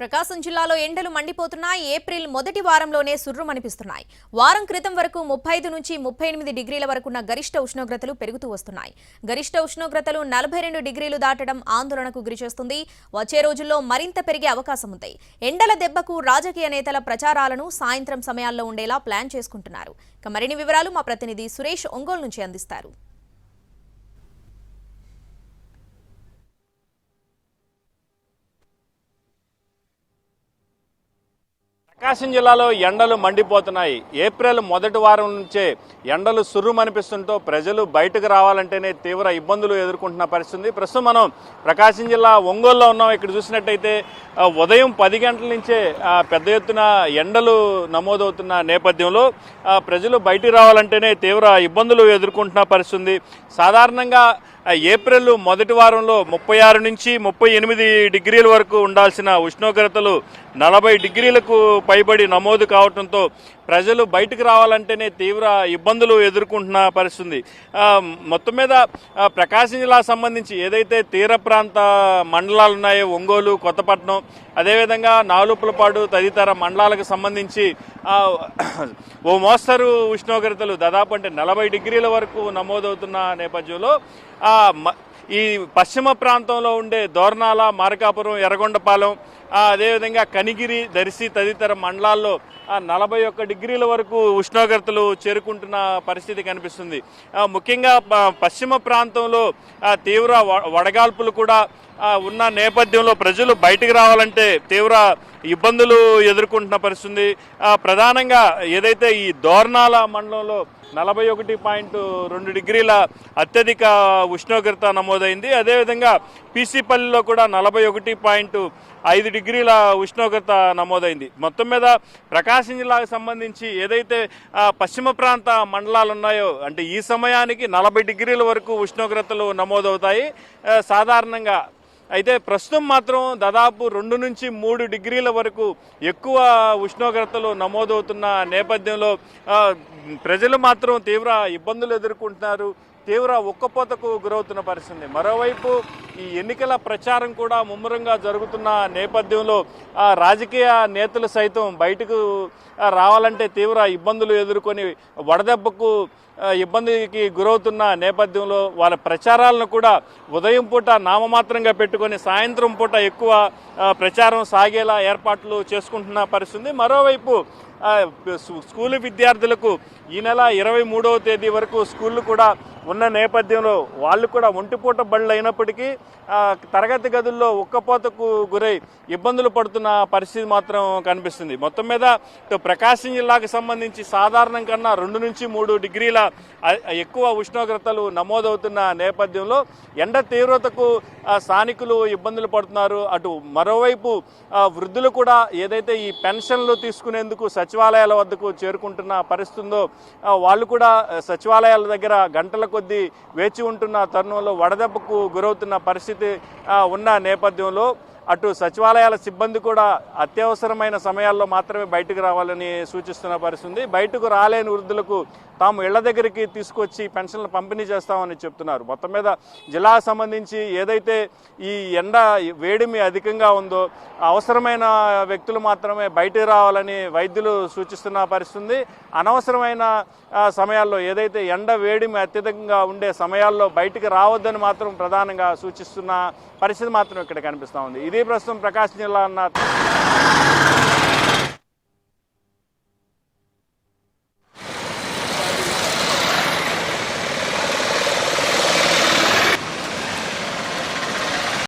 ప్రకాశం జిల్లాలో ఎండలు మండిపోతున్నాయి. ఏప్రిల్ మొదటి వారంలోనే సుర్రుమనిపిస్తున్నాయి వారం క్రితం వరకు ముప్పై ఐదు నుంచి ముప్పై ఎనిమిది డిగ్రీల వరకున్న గరిష్ట ఉష్ణోగ్రతలు పెరుగుతూ వస్తున్నాయి. గరిష్ట ఉష్ణోగ్రతలు నలభై రెండు డిగ్రీలు దాటడం ఆందోళనకు గురిచేస్తుంది. వచ్చే రోజుల్లో మరింత పెరిగే అవకాశం ఉంది. ఎండల దెబ్బకు రాజకీయ నేతల ప్రచారాలను సాయంత్రం సమయాల్లో ఉండేలా ప్లాన్ చేసుకుంటున్నారు. ఇక మరిన్ని వివరాలు మా ప్రతినిధి సురేష్ ఒంగోలు నుంచి అందిస్తారు. ప్రకాశం జిల్లాలో ఎండలు మండిపోతున్నాయి. ఏప్రిల్ మొదటి వారం నుంచే ఎండలు సుర్రుమనిపిస్తుంటూ ప్రజలు బయటకు రావాలంటేనే తీవ్ర ఇబ్బందులు ఎదుర్కొంటున్న పరిస్థితి. ప్రస్తుతం మనం ప్రకాశం జిల్లా ఒంగోలులో ఉన్నాం. ఇక్కడ చూసినట్టయితే ఉదయం పది గంటల నుంచే పెద్ద ఎత్తున ఎండలు నమోదవుతున్న నేపథ్యంలో ప్రజలు బయటికి రావాలంటేనే తీవ్ర ఇబ్బందులు ఎదుర్కొంటున్న పరిస్థితి. సాధారణంగా ఏప్రిల్ మొదటి వారంలో ముప్పై ఆరు నుంచి ముప్పై ఎనిమిది డిగ్రీల వరకు ఉండాల్సిన ఉష్ణోగ్రతలు నలభై డిగ్రీలకు పైబడి నమోదు కావడంతో ప్రజలు బయటకు రావాలంటేనే తీవ్ర ఇబ్బందులు ఎదుర్కొంటున్న పరిస్థితుంది. మొత్తం మీద ప్రకాశం జిల్లా సంబంధించి ఏదైతే తీర ప్రాంత మండలాలు ఉన్నాయో ఒంగోలు కొత్తపట్నం అదేవిధంగా నాలుపులపాడు తదితర మండలాలకు సంబంధించి ఓ మోస్తరు ఉష్ణోగ్రతలు దాదాపు అంటే నలభై డిగ్రీల వరకు నమోదవుతున్న నేపథ్యంలో ఈ పశ్చిమ ప్రాంతంలో ఉండే దోర్నాల మార్కాపురం ఎర్రగొండపాలెం అదేవిధంగా కనిగిరి దర్శి తదితర మండలాల్లో నలభై ఒక్క డిగ్రీల వరకు ఉష్ణోగ్రతలు చేరుకుంటున్న పరిస్థితి కనిపిస్తుంది. ముఖ్యంగా ప- పశ్చిమ ప్రాంతంలో తీవ్ర వ- వడగాల్పులు కూడా ఉన్న నేపథ్యంలో ప్రజలు బయటికి రావాలంటే తీవ్ర ఇబ్బందులు ఎదుర్కొంటున్న పరిస్థితి ప్రధానంగా ఏదైతే ఈ దోర్నాల మండలంలో నలభై ఒకటి పాయింట్ రెండు డిగ్రీల అత్యధిక ఉష్ణోగ్రత నమోదైంది. అదేవిధంగా పీసీపల్లిలో కూడా నలభై ఒకటి పాయింట్ ఐదు డిగ్రీల ఉష్ణోగ్రత నమోదైంది. మొత్తం మీద ప్రకాశం జిల్లాకు సంబంధించి ఏదైతే పశ్చిమ ప్రాంత మండలాలు ఉన్నాయో అంటే ఈ సమయానికి నలభై డిగ్రీల వరకు ఉష్ణోగ్రతలు నమోదవుతాయి. సాధారణంగా అయితే ప్రస్తుతం మాత్రం దాదాపు రెండు నుంచి మూడు డిగ్రీల వరకు ఎక్కువ ఉష్ణోగ్రతలు నమోదవుతున్న నేపథ్యంలో ప్రజలు మాత్రం తీవ్ర ఇబ్బందులు ఎదుర్కొంటున్నారు. తీవ్ర ఉక్కపోతకు గురవుతున్న పరిస్థితి. మరోవైపు ఈ ఎన్నికల ప్రచారం కూడా ముమ్మరంగా జరుగుతున్న నేపథ్యంలో రాజకీయ నేతలు సైతం బయటకు రావాలంటే తీవ్ర ఇబ్బందులు ఎదుర్కొని వడదెబ్బకు ఇబ్బందికి గురవుతున్న నేపథ్యంలో వాళ్ళ ప్రచారాలను కూడా ఉదయం పూట నామమాత్రంగా పెట్టుకొని సాయంత్రం పూట ఎక్కువ ప్రచారం సాగేలా ఏర్పాట్లు చేసుకుంటున్న పరిస్థితి. మరోవైపు స్కూలు విద్యార్థులకు ఈ నెల ఇరవై మూడవ తేదీ వరకు స్కూళ్ళు కూడా ఉన్న నేపథ్యంలో వాళ్ళు కూడా ఒంటిపూట బళ్ళు అయినప్పటికీ తరగతి గదుల్లో ఉక్కపోతకు గురై ఇబ్బందులు పడుతున్న పరిస్థితి మాత్రం కనిపిస్తుంది. మొత్తం మీద ప్రకాశం జిల్లాకు సంబంధించి సాధారణం కన్నా రెండు నుంచి మూడు డిగ్రీల ఎక్కువ ఉష్ణోగ్రతలు నమోదవుతున్న నేపథ్యంలో ఎండ తీవ్రతకు స్థానికులు ఇబ్బందులు పడుతున్నారు. అటు మరోవైపు వృద్ధులు కూడా ఏదైతే ఈ పెన్షన్లు తీసుకునేందుకు సచివాలయాల వద్దకు చేరుకుంటున్న పరిస్థితి ఉందో వాళ్ళు కూడా సచివాలయాల దగ్గర గంటల కొద్దీ వేచి ఉంటున్న తరుణంలో వడదెబ్బకు గురవుతున్న పరిస్థితి ఉన్న నేపథ్యంలో అటు సచివాలయాల సిబ్బంది కూడా అత్యవసరమైన సమయాల్లో మాత్రమే బయటకు రావాలని సూచిస్తున్న పరిస్థితి. బయటకు రాలేని వృద్ధులకు తాము ఇళ్ళ దగ్గరికి తీసుకొచ్చి పెన్షన్లు పంపిణీ చేస్తామని చెప్తున్నారు. మొత్తం మీద జిల్లాకు సంబంధించి ఏదైతే ఈ ఎండ వేడిమి అధికంగా ఉందో అవసరమైన వ్యక్తులు మాత్రమే బయటకు రావాలని వైద్యులు సూచిస్తున్న పరిస్థితి. అనవసరమైన సమయాల్లో ఏదైతే ఎండ వేడిమి అత్యధికంగా ఉండే సమయాల్లో బయటికి రావద్దని మాత్రం ప్రధానంగా సూచిస్తున్న పరిస్థితి మాత్రం ఇక్కడ కనిపిస్తూ ఉంది. ఇది ఇది ప్రస్తుతం ప్రకాశం జిల్లా అన్నారు